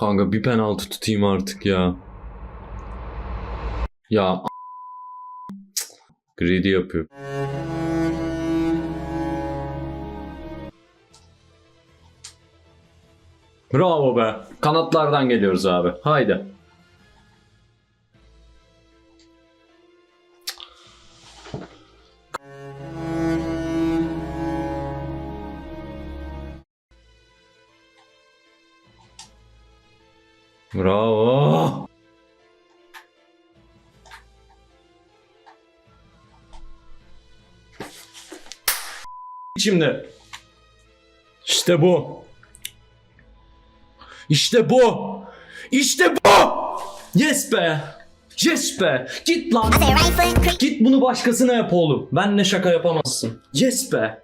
Kanka bir penaltı tutayım artık ya. Ya. Greedy yapıyor. Bravo be. Kanatlardan geliyoruz abi. Haydi. Bravo. Şimdi. İşte bu. İşte bu. İşte bu. Yes be. Yes be. Git lan. Git bunu başkasına yap oğlum. Benle şaka yapamazsın. Yes be.